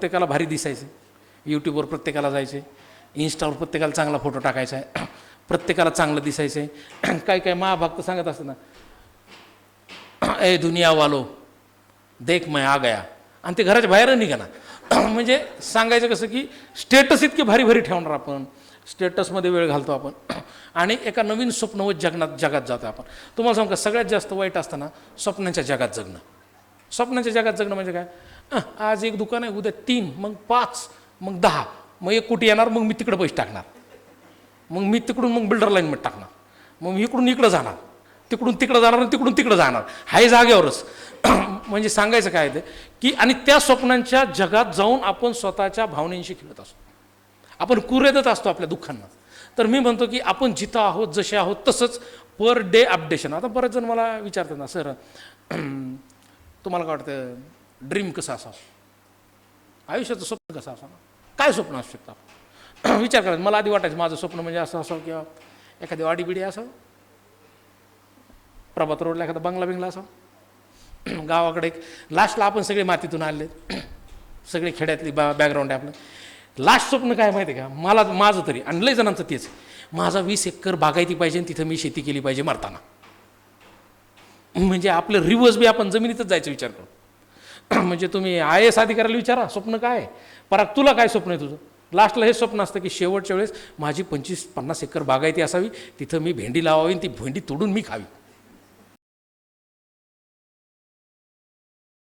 प्रत्येकाला भारी दिसायचे. यूट्यूबवर प्रत्येकाला जायचे. इन्स्टावर प्रत्येकाला चांगला फोटो टाकायचा आहे. प्रत्येकाला चांगलं दिसायचं. आहे काही काही महाभक्त सांगत असतं ना. ए दुनिया वालो देख मैं आ गया. आणि ते घराच्या बाहेर निघा ना म्हणजे सांगायचं कसं की स्टेटस इतके भारी भारी ठेवणार आपण. स्टेटसमध्ये वेळ घालतो आपण. आणि एका नवीन स्वप्नवत जगनात जगात जातो आपण. तुम्हाला सांगू का सगळ्यात जास्त वाईट असताना स्वप्नांच्या जगात जगणं. स्वप्नांच्या जगात जगणं म्हणजे काय? आज एक दुकान आहे उद्या तीन मग पाच मग दहा. मग एक कोटी येणार मग मी तिकडे पैसे टाकणार. मग मी तिकडून मग बिल्डर लाईनमध्ये टाकणार. मग मी इकडून इकडं जाणार. तिकडून तिकडं जाणार आणि तिकडून तिकडं जाणार. हाय जागेवरच. म्हणजे सांगायचं काय ते की आणि त्या स्वप्नांच्या जगात जाऊन आपण स्वतःच्या भावनेशी खेळत असतो. आपण कुरेदत असतो आपल्या दुःखांना. तर मी म्हणतो की आपण जिथं आहोत जसे आहोत तसंच पर डे अपडेशन आता बरेच जण मला विचारतात ना सर तुम्हाला काय वाटतं ड्रीम कसं असावं? आयुष्याचं स्वप्न कसं असावं? काय स्वप्न असू शकतं विचार करायचं मला आधी वाटायचं माझं स्वप्न म्हणजे असं असावं किंवा एखादी वाडीबिडी असावं? प्रभात रोडला एखादा बंगला बिंगला असावं? गावाकडे एक लास्टला आपण सगळे मातीतून आले सगळे खेड्यातली बा बॅकग्राऊंड आहे आपलं. लास्ट स्वप्न काय माहिती आहे का? मला माझं तरी आणि लय जणांचं तेच. माझा वीस एकर बागायती पाहिजे आणि तिथं मी शेती केली पाहिजे मरताना. म्हणजे आपलं रिवर्स बी आपण जमिनीतच जायचा विचार करू. म्हणजे तुम्ही आय एस अधिकाऱ्याला विचारा स्वप्न काय आहे? पराग तुला काय स्वप्न आहे तुझं? लास्टला हे स्वप्न असतं की शेवटच्या वेळेस माझी पंचवीस पन्नास एकर बागायती असावी तिथं मी भेंडी लावावी आणि ती भेंडी तोडून मी खावी.